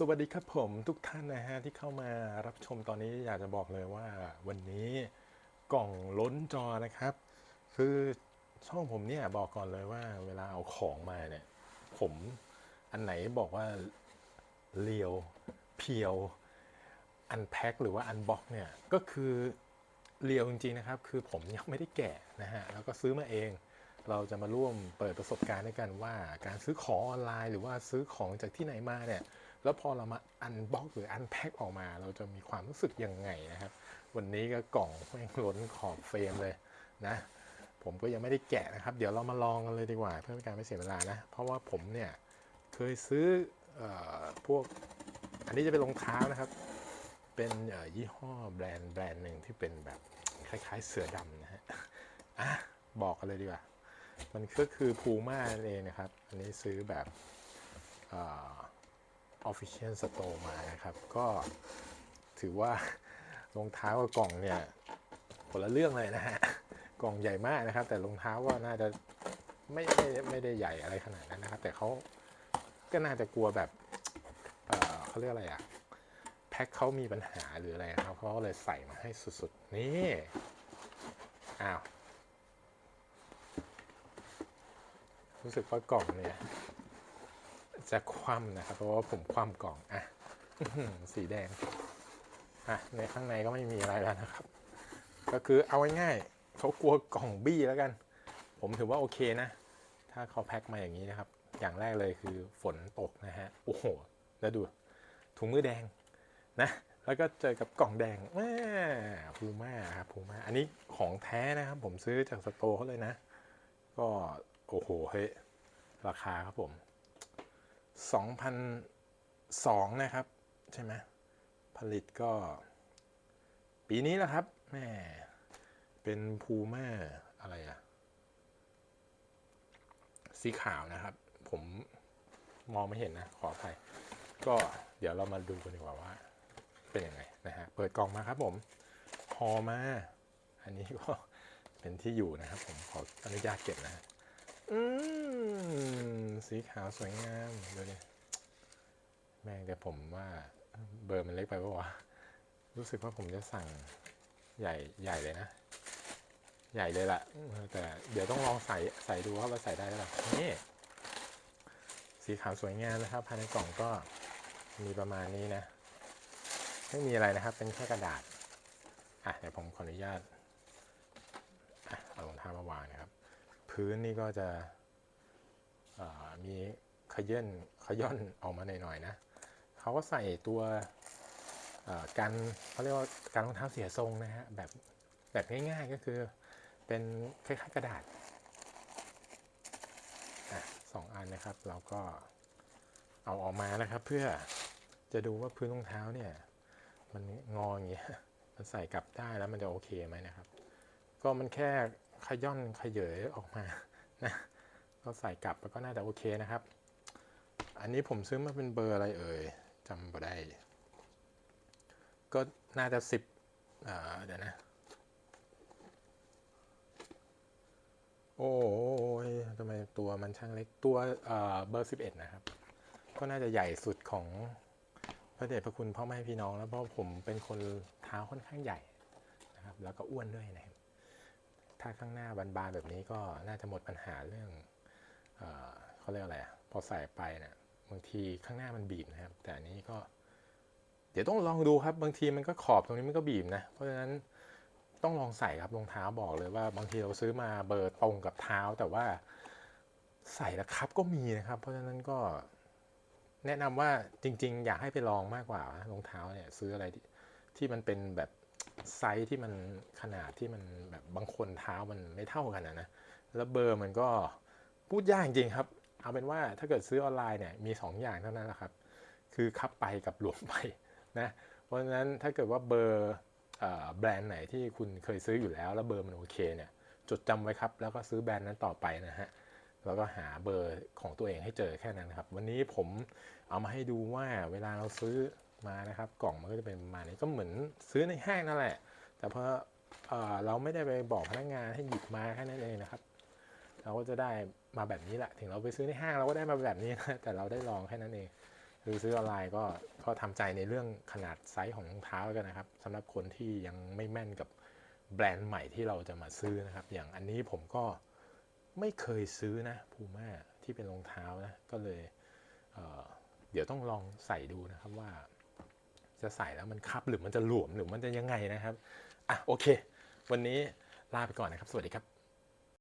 สวัสดีครับผมทุกท่านนะฮะที่เข้ามารับชมตอนนี้อยากจะบอกเลยว่าวันนี้กล่องล้นจอนะครับ คือช่องผมเนี่ยบอกก่อนเลยว่าเวลาเอาของมาเนี่ย ผมอันไหนบอกว่าเรียวเพียวอันแพ็คหรือว่าอันบ็อกเนี่ยก็คือเรียวจริงๆนะครับ คือผมยังไม่ได้แกะนะฮะแล้วก็ซื้อมาเองเราจะมาร่วมเปิดประสบการณ์ด้วยกันว่า การซื้อของออนไลน์ หรือว่าซื้อของจากที่ไหนมาเนี่ย แล้วพอเรามาอันบ็อกหรืออันแพ็คออกมา เราจะมีความรู้สึกยังไงนะครับ วันนี้ก็กล่องแม่งล้นขอบเฟรมเลยนะ ผมก็ยังไม่ได้แกะนะครับ เดี๋ยวเรามาลองกันเลยดีกว่า เพื่อเป็นการไม่เสียเวลานะ เพราะว่าผมเนี่ยเคยซื้ออพวกอันนี้จะเป็นรองเท้านะครับ เป็นยี่ห้อแบรนด์แบรนด์หนึ่งที่เป็นแบบคล้ายๆเสือดำนะฮะอะบอกกันเลยดีกว่ามันก็คือพูม่าเองนะครับ อันนี้ซื้อแบบอ Official Store มานะครับ ก็ถือว่ารองเท้ากับกล่องเนี่ยคนละเรื่องเลยนะฮะ กล่องใหญ่มากนะครับ แต่รองเท้าก็น่าจะไม่ไม่ไม่ได้ใหญ่อะไรขนาดนั้นนะครับ แต่เขาก็น่าจะกลัวแบบเเขาเรียกอะไรอะแพ็คเขามีปัญหาหรืออะไรครับเขาเลยใส่มาให้สุดๆ นี่ อ้าว รู้สึกว่ากล่องเนี่ย จะคว่ำนะครับ เพราะว่าผมคว่ำกล่องอะสีแดงอะในข้างในก็ไม่มีอะไรแล้วนะครับ ก็คือเอาง่ายๆเขากลัวกล่องบี้แล้วกัน ผมถือว่าโอเคนะ ถ้าเขาแพ็คมาอย่างนี้นะครับ อย่างแรกเลยคือฝนตกนะฮะโอ้โหแล้วดูถุงมือแดงนะแล้วก็เจอกับกล่องแดงแม่พูม่าครับพูม่าอันนี้ของแท้นะครับ ผมซื้อจากสโตร์เขาเลยนะ ก็โอ้โหเฮ้ยราคาครับผม 2002 นะครับ ใช่ไหมผลิตก็ ปีนี้แหละครับแม่เป็นพูม่าอะไรอะสีขาวนะครับ ผมมองไม่เห็นนะ ขออภัยก็เดี๋ยวเรามาดูกันดีกว่าว่า เป็นยังไงนะฮะเปิดกล่องมาครับผมหอมา อันนี้ก็เป็นที่อยู่นะครับ ผมขออนุญาตเก็บนะฮะ อืมสีขาวสวยงามดูดิแม่งแต่ผมว่าเบอร์มันเล็กไปปะวะ รู้สึกว่าผมจะสั่งใหญ่ใหญ่เลยนะ ใหญ่เลยล่ะ แต่เดี๋ยวต้องลองใส่ใส่ดูว่าเราใส่ได้หรือเปล่านี่สีขาวสวยงามนะครับ ภายในกล่องก็มีประมาณนี้นะ ไม่มีอะไรนะครับ เป็นแค่กระดาษ อะเดี๋ยวผมขออนุญาต อะ เอารองเท้ามาวางนะครับ พื้นนี่ก็จะมีขยื่นขย่อนออกมาหน่อยๆนะเขาก็ใส่ตัวกันเขาเรียกว่าการรองเท้าเสียทรงนะฮะแบบแบบง่ายๆก็คือเป็นคล้ายๆกระดาษอสองอันนะครับเราก็เอาออกมานะครับ เพื่อจะดูว่าพื้นรองเท้าเนี่ยมันงออย่างเงี้ยมันใส่กลับได้แล้วมันจะโอเคไหมนะครับ ก็มันแค่ ขย่อนขยเยยออกมานะก็ใส่กลับแล้วก็น่าจะโอเคนะครับ อันนี้ผมซื้อมาเป็นเบอร์อะไรเอ่ยจำไม่ได้ ก็น่าจะสิบเดี๋ยวนะ โอ้ยทำไมตัวมันช่างเล็กตัวเอ่อเบอร์สิบเอ็ดนะครับ ก็น่าจะใหญ่สุดของพระเดชพระคุณพ่อแม่พี่น้องแล้วเพราะผมเป็นคนเท้าค่อนข้างใหญ่นะครับ แล้วก็อ้วนด้วยนะครับ ถ้าข้างหน้าบานๆแบบนี้ก็น่าจะหมดปัญหาเรื่องเออเขาเรียกอะไรพอใส่ไปเนะี่ยบางทีข้างหน้ามันบีบนะครับ แต่อันนี้ก็ เดี๋ยวต้องลองดูครับ บางทีมันก็ขอบตรงนี้มันก็บีบนะ เพราะฉะนั้นต้องลองใส่ครับรองเท้าบอกเลยว่าบางทีเราซื้อมาเบอร์ตรงกับเท้า แต่ว่าใส่แล้วครับก็มีนะครับ เพราะฉะนั้นก็แนะนำว่าจริง ๆ อยากให้ไปลองมากกว่ารองเท้าเนี่ยซื้ออะไรที่ที่มันเป็นแบบ ไซส์ที่มันขนาดที่มันแบบบางคนเท้ามันไม่เท่ากันนะนะ แล้วเบอร์มันก็พูดยากจริงครับ เอาเป็นว่าถ้าเกิดซื้อออนไลน์เนี่ยมี 2 อย่างเท่านั้นแหละครับ คือคับไปกับหลวมไปนะ เพราะฉะนั้นถ้าเกิดว่าเบอร์แบรนด์ไหนที่คุณเคยซื้ออยู่แล้ว แล้วเบอร์มันโอเคเนี่ยจดจำไว้ครับ แล้วก็ซื้อแบรนด์นั้นต่อไปนะฮะแล้วก็หาเบอร์ของตัวเองให้เจอแค่นั้นครับ วันนี้ผมเอามาให้ดูว่าเวลาเราซื้อ มานะครับ กล่องมันก็จะเป็นประมาณนี้ก็เหมือนซื้อในห้างนั่นแหละ แต่พอเอ่อเราไม่ได้ไปบอกพนักงานให้หยิบมาแค่นั้นเองนะครับ เราก็จะได้มาแบบนี้แหละ ถึงเราไปซื้อในห้างเราก็ได้มาแบบนี้นะแต่เราได้ลองแค่นั้นเองคือซื้อออนไลน์ก็ก็ทำใจในเรื่องขนาดไซส์ของรองเท้ากันนะครับสำหรับคนที่ยังไม่แม่นกับแบรนด์ใหม่ที่เราจะมาซื้อนะครับ อย่างอันนี้ผมก็ไม่เคยซื้อนะพูม่าที่เป็นรองเท้านะก็เลยเเดี๋ยวต้องลองใส่ดูนะครับว่า จะใส่แล้วมันคับหรือมันจะหลวมหรือมันจะยังไงนะครับอะโอเค วันนี้ลาไปก่อนนะครับ สวัสดีครับ